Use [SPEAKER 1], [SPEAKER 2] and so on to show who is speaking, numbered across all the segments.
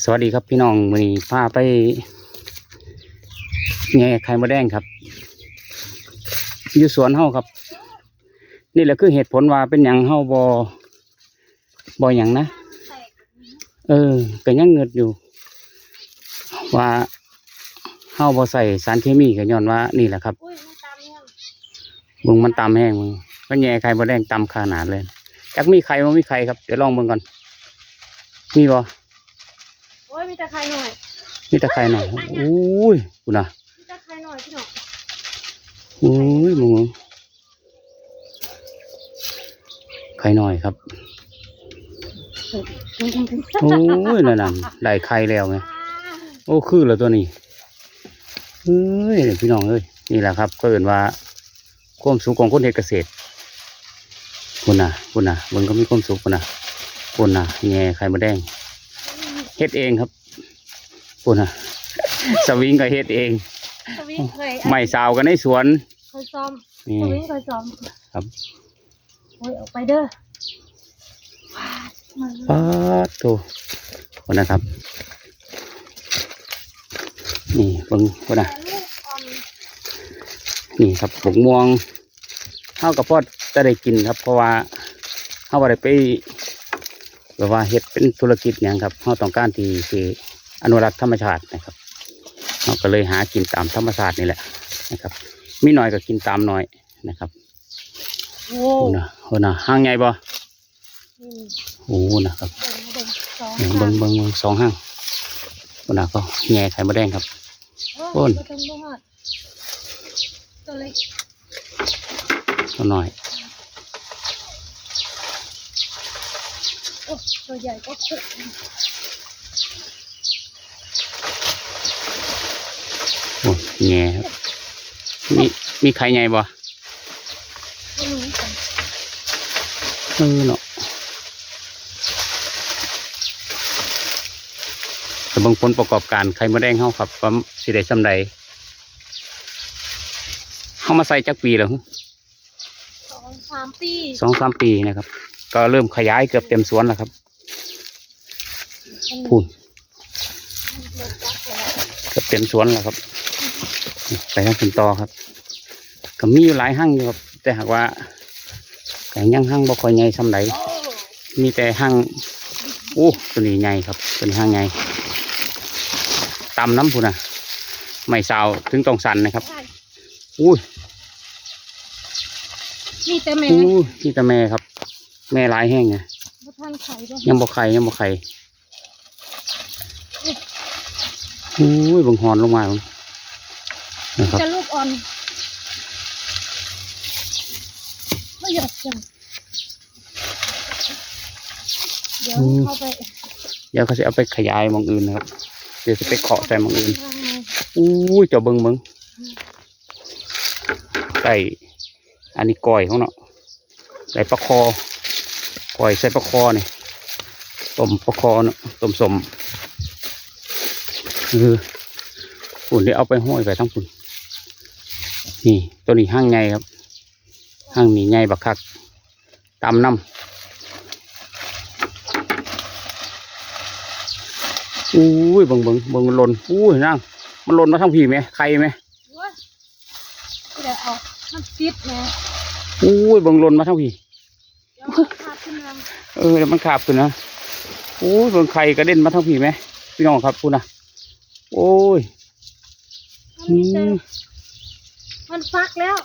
[SPEAKER 1] สวัสดีครับพี่น้องวันนี้พาไปแง่ไข่มดแดงครับอยู่สวนเฮาครับ นี่แหละคือเหตุผลว่าเป็นอย่างเฮาบอบออย่างนะ เออก็ยังเงิดอยู่ ว่าเฮาบอใส่สารเคมีก็ย้อนว่า นี่แหละครับ
[SPEAKER 2] มึง
[SPEAKER 1] มันตำแห้งมึงก็แง่ไข่มดแดงตำขนาดเลยจักมีไข่บ่มีไข่ครับเดี๋ยวลองเบิ่งก่อนมีบ่
[SPEAKER 2] อ้ยมีแต่ใครหน่อย
[SPEAKER 1] มีแต่ไข่หน่อยอุ้ยกูนะ
[SPEAKER 2] มีแต่ใครหน่อยพี่หน่อย
[SPEAKER 1] โอ้ยมึงไข่หน่อยครับโอ้ยนั่นน่ะได้ไข่แล้วไงโอ้คือแล้วตัวนี้เอ้ยพี่น้องเอ้ยนี่แหละครับก็เอ่นว่าความสุขของคนเฮ็ดเกษตรคุณน่ะคุณน่ะมันก็มีความสุขคุณน่ะคุณน่ะแง่ไข่มดแดง เฮ็ดเองครับคุณน่ะสวิงก็เฮ็ดเอง
[SPEAKER 2] สวิงเคย
[SPEAKER 1] ไม่สาวกันในสวน
[SPEAKER 2] เคยซ้อม
[SPEAKER 1] นี่
[SPEAKER 2] สวิงเคยซ้อม
[SPEAKER 1] ครับ
[SPEAKER 2] โอ้ยออกไปเด้อมา
[SPEAKER 1] ป๊าดโตคนนะครับ นี่เบิ่งคนนะ
[SPEAKER 2] แต่ลูกออม
[SPEAKER 1] นี่ครับบกม่วงเท่ากับพอจะได้กินครับ เพราะว่าเฮาบ่ได้ไป แบบว่าเฮ็ดเป็นธุรกิจอย่างครับเฮาต้องการที่ที่อนุรักษ์ธรรมชาตินะครับเฮาก็เลยหากินตามธรรมชาตินี่แหละนะครับ มีหน่อยก็กินตามหน่อยนะครับ
[SPEAKER 2] โอ้
[SPEAKER 1] โอ้นะโอ้นะห้างใหญ่บ่
[SPEAKER 2] นี่
[SPEAKER 1] โอ้นะครับ
[SPEAKER 2] เบิ่งเบิ่งสอง
[SPEAKER 1] เบิ่งเบิ่งเบิ่งสองห้างโอ้นะก็แง่ไข่มดแดงครับโอ้
[SPEAKER 2] โอ้
[SPEAKER 1] ย
[SPEAKER 2] ยบ่ถึงบ่ฮอดตัวเล็ก
[SPEAKER 1] ตัวหน่อย
[SPEAKER 2] โอ้ ตัวใหญ่ก็ขุด
[SPEAKER 1] โอ้แง่ครับมีมีไข่ใหญ่บ่
[SPEAKER 2] ไม่รู้กัน
[SPEAKER 1] เออเนาะแต่เบางผลประกอบการไข่มดแดงเฮาครับว่าสิได้สำใดเฮามาใส่จักปีแล้วหึ
[SPEAKER 2] สองสามปี
[SPEAKER 1] สองสามปีนะครับ ก็เริ่มขยายเกือบเต็มสวนแล้วครับ
[SPEAKER 2] มัน
[SPEAKER 1] พูน
[SPEAKER 2] เริ่มจักแล้ว
[SPEAKER 1] เกือบเต็มสวนแล้วครับ ไปทางคุณต่อครับ ก็มีอยู่หลายห้างอยู่ครับ แต่หากว่าแต่ยังห้างบ่ค่อยใหญ่สำใด
[SPEAKER 2] โอ้
[SPEAKER 1] มีแต่ห้างโอ้ตัวนี้ใหญ่ครับตัวนี้ห้างใหญ่ตำน้ำพุ่นอะ ไม่สาวถึงตรงสันนะครับ
[SPEAKER 2] ใช่
[SPEAKER 1] อุ้ย
[SPEAKER 2] มีแต่แม่
[SPEAKER 1] อู้นี่แต่แม่ครับ แม่หลายแห้งไง
[SPEAKER 2] บ่ทันไข่ด้วย
[SPEAKER 1] ยังบ่ไข่ยังบ่ไข่ อุ้ยเบังหอนลงมานะครับ
[SPEAKER 2] จะลูกอ่อนไม่อยากจังเดี๋ยวเข้าไป
[SPEAKER 1] เดี๋ยวเขาจะเอาไปขยายหมองอื่นนะครับ เดี๋ยวจะไปเคาะใส่หมองอื่น
[SPEAKER 2] ข้างใน
[SPEAKER 1] อู้ยเจ้าเบิ่งเบิ่งไก่อันนี้ก้อยของเนาะไก่ปลาคอก้อยใส่ปลาคอนี่ต้มปลาคอเนาะต้มสม เออปุ่นเดี๋ยวเอาไปห้อยไปทั้งปุ่นนี่ตัวนี้ห้างไงครับห้างนี้ไงบักคักตามน้ำอุ้ยเบิ่งเบิ่งเบิ่งมันหล่นอุ้ยนั่งมันหล่นมาทั้งผีไหมใครไหม
[SPEAKER 2] โอ้ยเดี๋ยวเอามันฟิตนะ
[SPEAKER 1] อุ้ยเบิ่งหล่นมาทั้งผี
[SPEAKER 2] เดี๋ยวเอาขาดขึ้นมา
[SPEAKER 1] เออแล้วมันขาบขึ้นนะโอ้ยเบิ่งไข่กระเด็นมาทั้งผีไหมพี่น้องครับคุณนะ โอ้ย
[SPEAKER 2] มันมีแต่มันฟักแล้ว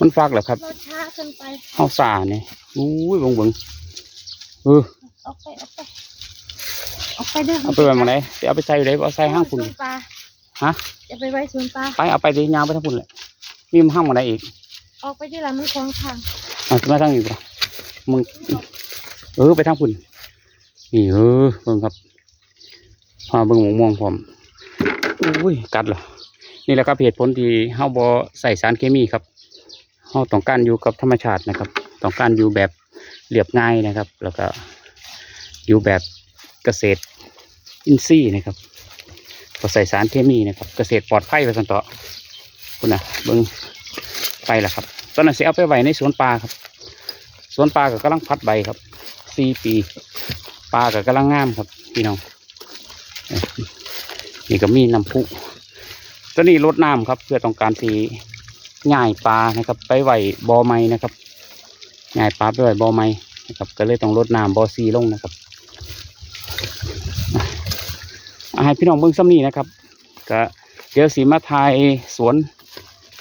[SPEAKER 1] มันฟักเหรอครับ
[SPEAKER 2] เราช้าเกินไป
[SPEAKER 1] เฮาสาเนี่ยอุ้ยเบิ่งเบิ่งเออ
[SPEAKER 2] ออกไปออกไปออกไปเด้อ
[SPEAKER 1] เอาไปไว้หมาไหนเดี๋ยวเอาไปใส่อยู่ไหนเอาใส่ห้างคุณ
[SPEAKER 2] สวนปลา
[SPEAKER 1] ฮะ
[SPEAKER 2] จะไปไว้สวนปลา
[SPEAKER 1] ไปเอาไปดิยาวไปทั้งคุณเลยมีมันห้างหมาไหนอีก
[SPEAKER 2] ออกไปที่หลังมันคลองทาง
[SPEAKER 1] เอามาทางนี้ป่ะมึงเออไปทางคุณนี่เออเบิ่งครับพาเบิ่งหมองม่วงพร้อม อุ้ยกัดเหรอนี่แหละครับเหตุผลที่เฮาบ่ใส่สารเคมีครับเฮาต้องการอยู่กับธรรมชาตินะครับต้องการอยู่แบบเรียบง่ายนะครับ แล้วก็อยู่แบบเกษตรอินทรีย์นะครับบ่ใส่สารเคมีนะครับ เกษตรปลอดภัยไปสันต่อคุณนะเบิ่งไปแล้วครับ ตอนนั้นสิเอาไปไว้ในสวนปลาครับ สวนปลาก็กำลังพัดใบครับสี่ปีปลาก็กำลังงามครับพี่น้อง นี่ก็มีน้ำพุตัวนี้ลดน้ำครับ เพื่อต้องการสีง่ายปลานะครับ ไปไหวบอไม้นะครับง่ายปลาไปไหวบอไม้นะครับ ก็เลยต้องลดน้ำบอซีลงนะครับให้พี่น้องเบิ่งซ้ำนี้นะครับก็เดี๋ยวสีมาทายสวน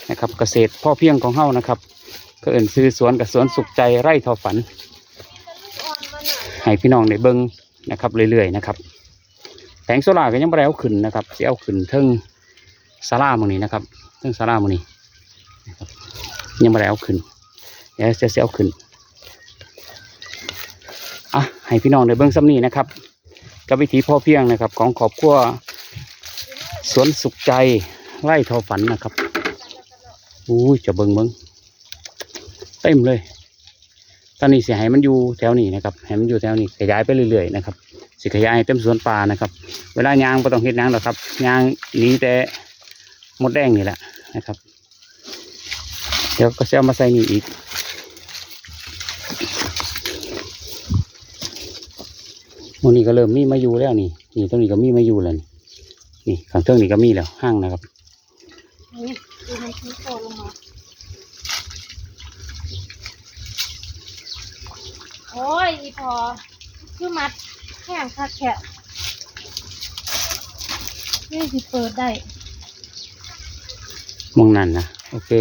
[SPEAKER 1] นะครับ เกษตรพ่อเพียงของเฮานะครับก็เอิ่นซื้อสวนกับสวนสุขใจไร่ทอฝัน ให้พี่น้องได้เบิ่งนะครับเรื่อยๆนะครับ แผงโซล่าก็ยังไม่ได้เอาขึ้นนะครับสิเอาขึ้นเทิงศาลาหมอนี้นะครับเทิงศาลาหมอนี้ยังไม่ได้เอาขึ้นเดี๋ยวจะสิเอาขึ้นอะให้พี่น้องได้เบิ่งซ้ำนี้นะครับ กับวิถีพ่อเพียงนะครับ ของครอบครัวสวนสุขใจไร่ทอฝันนะครับอุ้ยจะเบิ่งเบิ่งเต็มเลย ตอนนี้เสิให้มันอยู่แถวนี้นะครับให้มันอยู่แถวนี้ขยายไปเรื่อยๆนะครับ สิขยายให้เต็มสวนป่านะครับ เวลายางก็ต้องเฮ็ดยางหรอกครับยางนี้แต่มดแดงนี่แหละนะครับ เดี๋ยวก็จะเอามาใส่นี่อีกวันนี้ก็เริ่มมีมาอยู่แล้วนี่นี่ตรงนี้ก็มีมาอยู่แล้วนี่นี่ข้างเทิงนี่ก็มีแล้วห้างนะครับ
[SPEAKER 2] โตลงมาโอ้ยอีพอคือมัด แข้งคักแขะนี่สิเปิดได้
[SPEAKER 1] มองนั่นนะโอเค